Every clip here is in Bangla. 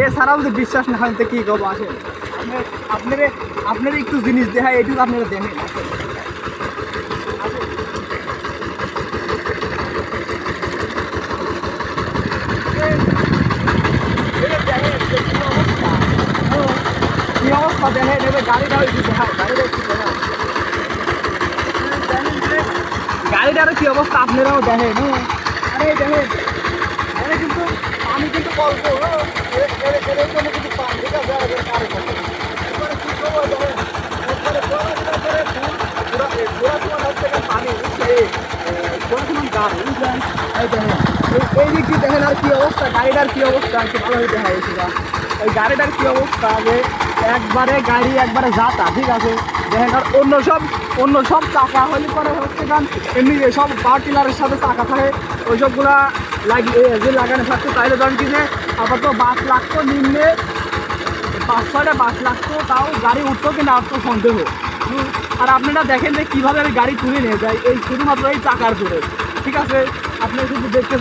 এছাড়াও যদি বিশ্বাস না হয় তো কি করব আসেন আপনার, আপনারে একটু জিনিস দেখায় এইটুকু আপনারা দেখেন অবস্থা। অবস্থা দেখেন গাড়িটা একটু দেখায় গাড়িটা একটু দেখায় দেখেন গাড়িটার কি অবস্থা আপনারাও দেখেন। আরে, দেখেন পানি কিন্তু। এ- এ- এর জন্য কিন্তু পানি ঠিক আছে আর। এরপরে করব এরপরে গাড়ি কি অবস্থা কি অবস্থা হয়ে গাড়িটার কি অবস্থা যে একবারে গাড়ি, একবারে ঠিক আছে দেখেন অন্য সব অন্য সব চাকা হলে পরে হচ্ছে গান এমনি সব পাওয়ার টিলারের সাথে চাকা থাকে ওই সবগুলা লাগিয়ে লাগানো থাকতো তাহলে ধরেন কি যে আপাতত বাস লাগতো, নিম্নে পাঁচ ছয়টা বাস লাগতো, তাও গাড়ি উঠতো কি না উঠতো সন্দেহ। আর আপনারা দেখেন যে কীভাবে আমি গাড়ি তুলে নিয়ে যাই, এই শুধুমাত্র এই চাকার জোরে। ঠিক আছে? আপনি শুধু দেখতে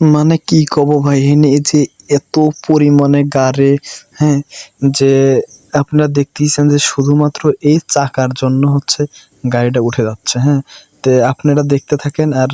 মানে কি কব ভাই? এই যে এত পরিমাণে গাড়ি হ্যাঁ যে আপনারা দেখতেইছেন যে শুধুমাত্র এই চাকার জন্য হচ্ছে গাড়িটা উঠে যাচ্ছে হ্যাঁ তো আপনারা দেখতে থাকেন আর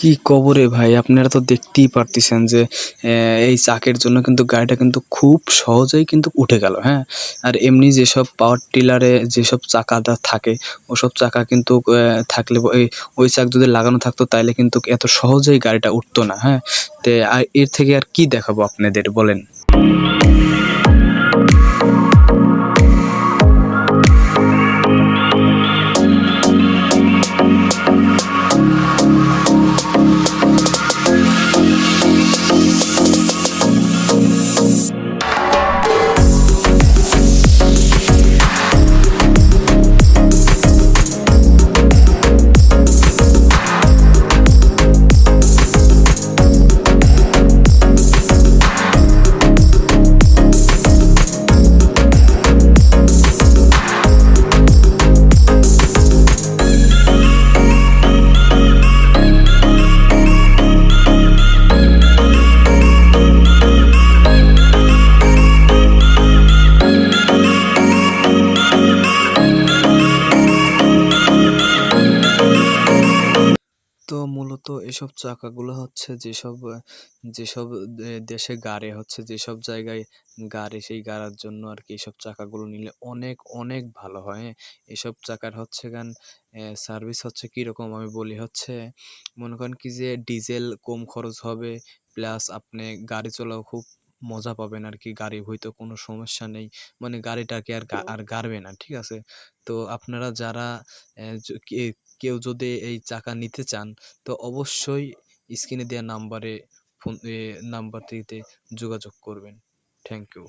কি কবরে ভাই? আপনারা তো দেখতেই পারতেছেন যে এই চাকের জন্য কিন্তু গাড়িটা কিন্তু খুব সহজেই কিন্তু উঠে গেল হ্যাঁ? আর এমনি যেসব পাওয়ার টিলারে যেসব চাকাটা থাকে, ওসব চাকা কিন্তু থাকলে ওই চাক যদি লাগানো থাকতো তাইলে কিন্তু এত সহজেই গাড়িটা উঠতো না হ্যাঁ? তে এর থেকে আর কি দেখাবো আপনাদের, বলেন? মূলত এসব চাকাগুলো হচ্ছে যেসব যেসব দেশে গাড়ে হচ্ছে যেসব জায়গায় গাড়ে সেই গাড়ার জন্য আর কি এসব চাকাগুলো নিলে অনেক অনেক ভালো হয়। এসব চাকার হচ্ছে গান সার্ভিস হচ্ছে কি রকম আমি বলি হচ্ছে মনে করেন কি যে ডিজেল কম খরচ হবে প্লাস আপনি গাড়ি চলাও খুব মজা পাবেন আর কি গাড়ি হয়তো কোনো সমস্যা নেই। মানে গাড়িটাকে আর আর গাড়বে না ঠিক আছে? তো আপনারা যারা কেউ যদি এই চাকা নিতে চান, তো অবশ্যই স্ক্রিনে দেওয়া নাম্বারে ফোন নাম্বারটিতে যোগাযোগ করবেন। Thank you